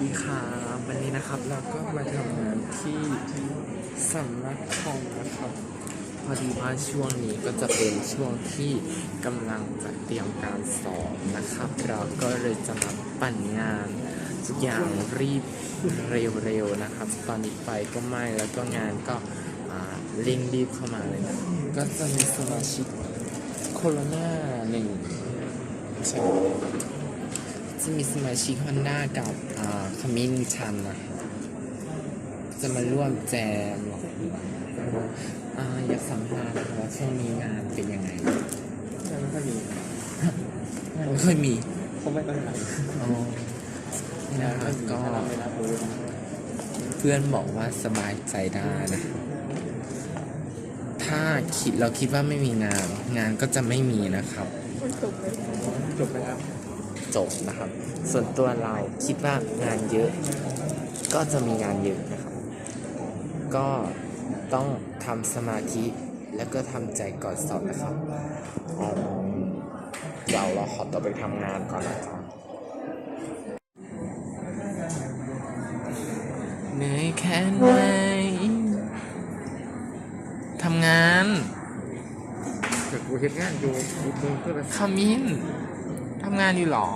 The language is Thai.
ดีค่ะวันนี้นะครับเราก็มาทำงานที่สำนักคอมนะครับ พอดีว่าช่วงนี้ก็จะเป็นช่วงที่กำลังจะเตรียมการสอบนะครับ เราก็เลยจะมาปั่นงานอย่างรีบเร็วๆนะครับ ตอนนี้ไฟก็ไหม้แล้วก็งานก็เร่งรีบเข้ามาเลยนะก็จะมีสมาชิกโคโรนาหนึ่งใช่ จะมีสมาชิกฮอนด้ากับอ่าขมิ้นชันนะครับจะมาร่วมแจมอ่าอยากสัมภาษณ์นะครับว่าช่วงนี้งานเป็นยังไงไม่ค่อยมีไม่เคยมีเขาไม่ต้องทอ๋อำนะครับก็ถ้าเราไม่รับรู้เพื่อนบอกว่าสบายใจได้นะ ถ้าคิดเราคิดว่าไม่มีงาน งานก็จะไม่มีนะครับ จบไปแล้ว จบนะครับ ส่วนตัวเราคิดว่างานเยอะ ก็จะมีงานเยอะนะครับ ก็ต้องทำสมาธิแล้วก็ทำใจก่อนสอบนะครับอืมเดี๋ยวเราขอตัวไปทำงานก่อนนะครับเหนื่อยแค่ไหนทำงานแต่กูเห็นงานอยู่กูมึงก็ไปขมิ้น ทำงานอยู่หรอ